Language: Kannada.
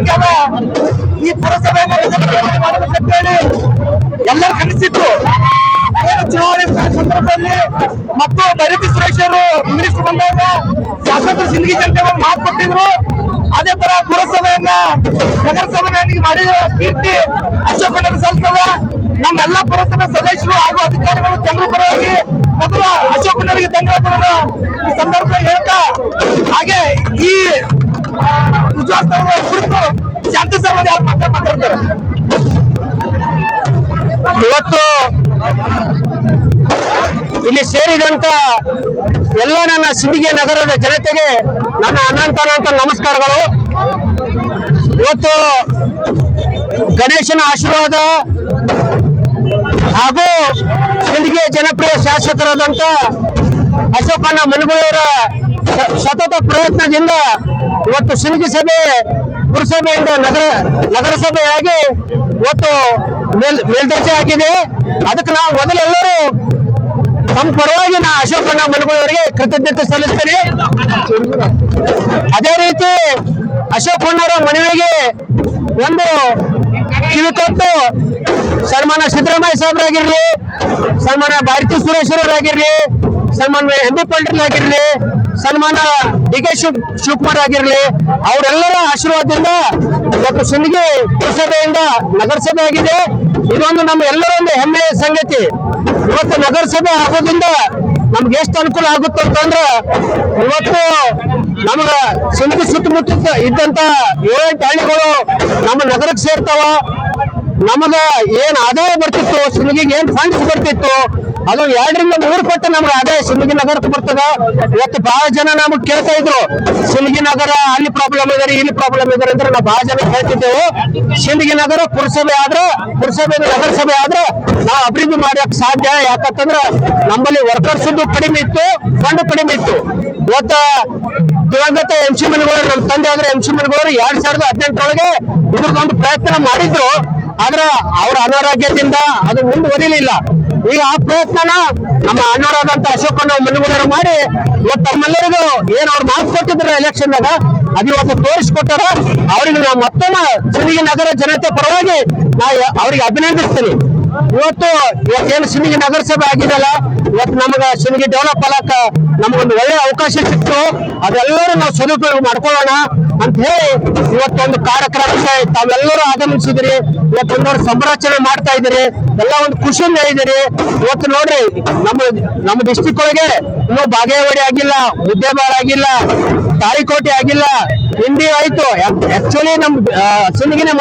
ಇವಾಗ ಈ ಪುರಸಭೆ ಮಾಡಬೇಕಂತೇಳಿ ಎಲ್ಲರೂ ಕನಸಿತ್ತು ಚುನಾವಣೆ ಸಂದರ್ಭದಲ್ಲಿ ಮತ್ತು ಬೈರತಿ ಸುರೇಶ್ ಅವರು ಮಿನಿಸ್ಟರ್ ಬಂದಾಗ ಶಾಸಕರು ಸಿಂಧಿ ಜನತೆ ಮಾತು ಕೊಟ್ಟಿದ್ರು. ಅದೇ ತರ ಪುರಸಭೆಯನ್ನ ನಗರಸಭೆಯನ್ನಾಗಿ ಮಾಡಿದ ಕೀರ್ತಿ ಅಶೋಕನಿಗೆ ಸಲ್ತದ ನಮ್ಮೆಲ್ಲ ಪುರಸಭೆ ಸದಸ್ಯರು ಹಾಗೂ ಅಧಿಕಾರಿಗಳು ಜನರು ಪರವಾಗಿ ಮೊದಲು ಅಶೋಕನಿಗೆ ತಂಗ ಈ ಸಂದರ್ಭದಲ್ಲಿ ಹೇಳ್ತಾ ಇವತ್ತು ಇಲ್ಲಿ ಸೇರಿದಂತ ಎಲ್ಲ ನನ್ನ ಸಿಂಧಿಗೆ ನಗರದ ಜನತೆಗೆ ನನ್ನ ಅನಂತ ನಮಸ್ಕಾರಗಳು. ಇವತ್ತು ಗಣೇಶನ ಆಶೀರ್ವಾದ ಹಾಗೂ ಸಿಂಧಿಗೆ ಜನಪ್ರಿಯ ಶಾಸಕರಾದಂತ ಅಶೋಕಣ್ಣ ಮನಗುಳಿಯವರ ಸ- ಸತತ ಪ್ರಯತ್ನದಿಂದ ಇವತ್ತು ಸಿಂದಗಿ ಸಭೆ, ಪುರಸಭೆಯಿಂದ ನಗರ, ನಗರಸಭೆಯಾಗಿ ಇವತ್ತು ಮೇಲ್, ಮೇಲ್ದರ್ಜೆ ಆಗಿದೆ. ಅದಕ್ಕೆ ನಾವು ಮೊದಲೆಲ್ಲರೂ ತಮ್ಮ ಪರವಾಗಿ ನಾ ಅಶೋಕಣ್ಣ ಮನಗುಳಿಯವರಿಗೆ ಕೃತಜ್ಞತೆ ಸಲ್ಲಿಸ್ತೇನೆ. ಅದೇ ರೀತಿ ಅಶೋಕಣ್ಣವರ ಮನವಿಗೆ ಒಂದು ಕಿವಿ ಕೊಟ್ಟು ಸನ್ಮಾನ ಸಿದ್ದರಾಮಯ್ಯ ಸಾಹೇಬರಾಗಿರ್ಲಿ ಸನ್ಮಾನ ಭಾರತಿ ಸುರೇಶ್ವರರಾಗಿರ್ಲಿ ಸನ್ಮಾನ ಬಿ ಆಗಿರ್ಲಿ ಸನ್ಮಾನ ಡಿ ಕೆ ಶಿವ್ ಶಿವಕುಮಾರ್ ಆಗಿರ್ಲಿ, ಅವರೆಲ್ಲರ ಆಶೀರ್ವಾದದಿಂದ ಡಾಕ್ಟರ್ ಸಿಂದಗಿ ಪುರಸಭೆಯಿಂದ ನಗರಸಭೆ ಆಗಿದೆ. ಇದೊಂದು ನಮ್ಮ ಎಲ್ಲರ ಒಂದು ಹೆಮ್ಮೆಯ ಸಂಗತಿ. ಇವತ್ತು ನಗರಸಭೆ ಆಗೋದ್ರಿಂದ ನಮ್ಗೆ ಎಷ್ಟು ಅನುಕೂಲ ಆಗುತ್ತೆ ಅಂತಂದ್ರೆ, ಇವತ್ತು ನಮಗ ಸಿಂದಗಿ ಸುತ್ತಮುತ್ತ ಇದ್ದಂತ ಏಳೆಂಟು ಹಳ್ಳಿಗಳು ನಮ್ಮ ನಗರಕ್ಕೆ ಸೇರ್ತಾವ. ನಮಗ ಏನ್ ಆದಾಯ ಬರ್ತಿತ್ತು, ಸಿಂದಗಿಗೆ ಏನ್ ಫಂಡ್ಸ್ ಬರ್ತಿತ್ತು ಅದು ಎರಡರಿಂದ ಮೂರು ಪಟ್ಟು ನಮ್ಗೆ ಅದೇ ಸಿಲ್ಗಿ ನಗರಕ್ಕೆ ಬರ್ತದೆ. ಇವತ್ತು ಬಹಳ ಜನ ನಮಗ್ ಕೇಳ್ತಾ ಇದ್ರು, ಸಿಲ್ಗಿ ನಗರ ಅಲ್ಲಿ ಪ್ರಾಬ್ಲಮ್ ಇದಾರೆ ಇಲ್ಲಿ ಪ್ರಾಬ್ಲಮ್ ಇದಾರೆ ಅಂದ್ರೆ ನಾವು ಬಹಳ ಜನ ಕೇಳ್ತಿದ್ದೆವು. ಸಿಲ್ಗಿ ನಗರ ಪುರಸಭೆ ಆದ್ರೆ, ಪುರಸಭೆ ನಗರಸಭೆ ಆದ್ರೆ ನಾವು ಅಭಿವೃದ್ಧಿ ಮಾಡಕ್ ಸಾಧ್ಯ. ಯಾಕಂತಂದ್ರೆ ನಮ್ಮಲ್ಲಿ ವರ್ಕರ್ಸ್ ಕಡಿಮೆ ಇತ್ತು ಫಂಡ್ ಕಡಿಮೆ ಇತ್ತು. ಇವತ್ತ ದಿವಂಗತ ಎಂ ಸಿ ನಮ್ಮ ತಂದೆ ಆದ್ರೆ ಎಂ ಸಿ ಮನ್ಗಳು ಎರಡ್ ಸಾವಿರದ ಹದಿನೆಂಟರೊಳಗೆ ಇದ್ರದ್ದೊಂದು ಪ್ರಯತ್ನ ಮಾಡಿದ್ರು. ಆದ್ರೆ ಅವರ ಅನಾರೋಗ್ಯದಿಂದ ಅದು ಮುಂದುವರಿಲಿಲ್ಲ. ಈಗ ಆ ಪ್ರಯತ್ನನ ನಮ್ಮ ಅಣ್ಣರಾದಂತ ಅಶೋಕ್ ಮನುಗುಣರು ಮಾಡಿ ಇವತ್ತು ತಮ್ಮೆಲ್ಲರಿಗೂ ಏನ್ ಅವ್ರು ಮಾರ್ಕ್ಸ್ ಕೊಟ್ಟಿದ್ರ ಎಲೆಕ್ಷನ್ ದಾಗ ಅದು ಇವತ್ತು ತೋರಿಸ್ಕೊಟ್ಟಾರ. ಅವರಿಗೆ ನಾವು ಮತ್ತೊಮ್ಮೆ ಸಿಂದಗಿ ನಗರ ಜನತೆ ಪರವಾಗಿ ನಾ ಅವ್ರಿಗೆ ಅಭಿನಂದಿಸ್ತೀನಿ. ಇವತ್ತು ಇವತ್ತೇನು ಸಿಂದಗಿ ನಗರಸಭೆ ಆಗಿದೆಯಲ್ಲ? ಇವತ್ತು ನಮಗೆ ಸಿಂದಗಿ ಡೆವಲಪ್ ಆಗಕ್ಕ ನಮಗೊಂದು ಒಳ್ಳೆ ಅವಕಾಶ ಸಿಕ್ತು. ಅದೆಲ್ಲರೂ ನಾವು ಸದುಪಯೋಗ ಮಾಡ್ಕೊಳ್ಳೋಣ ಅಂತ ಹೇಳಿ ಇವತ್ತೊಂದು ಕಾರ್ಯಕ್ರಮಕ್ಕೆ ತಾವೆಲ್ಲರೂ ಆಗಮಿಸಿದಿರಿ. ಇವತ್ತೊಂದು ಸಂರಚನೆ ಮಾಡ್ತಾ ಇದ್ದೀರಿ. ಎಲ್ಲ ಒಂದು ಖುಷಿಯಿಂದ ಇದ್ದೀರಿ ಇವತ್ತು ನೋಡ್ರಿ ನಮ್ಮ ನಮ್ಮ ಡಿಸ್ಟಿಕ್ ಒಳಗೆ ಇನ್ನೂ ಬಾಗೇವಾಡಿ ಆಗಿಲ್ಲ ಮುದ್ದೇಬಾಳ ಆಗಿಲ್ಲ ತಾಳಿಕೋಟೆ ಆಗಿಲ್ಲ ಹಿಂದಿ ಆಯ್ತು. ಆಕ್ಚುಲಿ ನಮ್ ಆ, ಸಿಂದಗಿನೇ